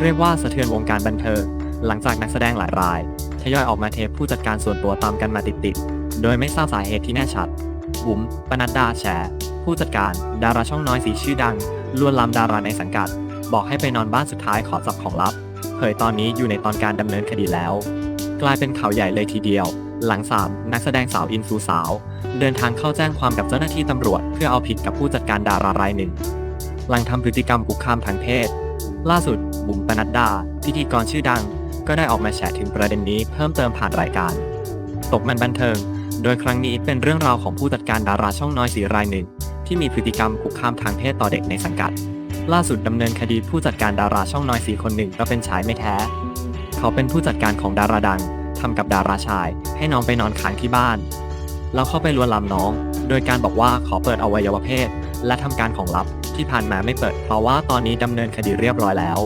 เรียกว่าสะเทือนวงการบันเทิงหลังจากนักแสดงหลายรายทยอยออกมาเทปผู้จัดการส่วนตัวตามกันมาติดๆ โดยไม่ทราบสาเหตุที่แน่ชัด บุ๋มปนัดดาแฉผู้จัดการ ดาราช่องน้อยสีชื่อดังลวนลามดาราในสังกัด บอกให้ไปนอนบ้านสุดท้ายขอจับของลับ เผยตอนนี้อยู่ในตอนการดำเนินคดีแล้ว กลายเป็นข่าวใหญ่เลยทีเดียว หลังสามนักแสดงสาวอินฟูสาว เดินทางเข้าแจ้งความกับเจ้าหน้าที่ตำรวจ เพื่อเอาผิดกับผู้จัดการดารารายหนึ่ง หลังทำพฤติกรรมคุกคามทางเพศ ล่าสุด บุ๋มปนัดดา พิธีกรชื่อดัง ก็ได้ออกมาแฉถึงประเด็นนี้เพิ่มเติมผ่านรายการ ตกมันบันเทิง โดยครั้งนี้เป็นเรื่องราวของผู้จัดการดาราช่องน้อยสีรายหนึ่ง ที่มีพฤติกรรมคุกคามทางเพศต่อเด็กในสังกัด ล่าสุดดำเนินคดีผู้จัดการดาราช่องน้อยสีคนหนึ่งก็เป็นชายไม่แท้ เขาเป็นผู้จัดการของดาราดังทำกับดาราชาย ให้น้องไปนอนค้างที่บ้านแล้วเข้าไปลวนลามน้อง โดยการบอกว่าขอเปิดอวัยวะเพศ และทำการของลับ ที่ผ่านมาไม่เปิด เพราะว่าตอนนี้ดำเนินคดีเรียบร้อยแล้ว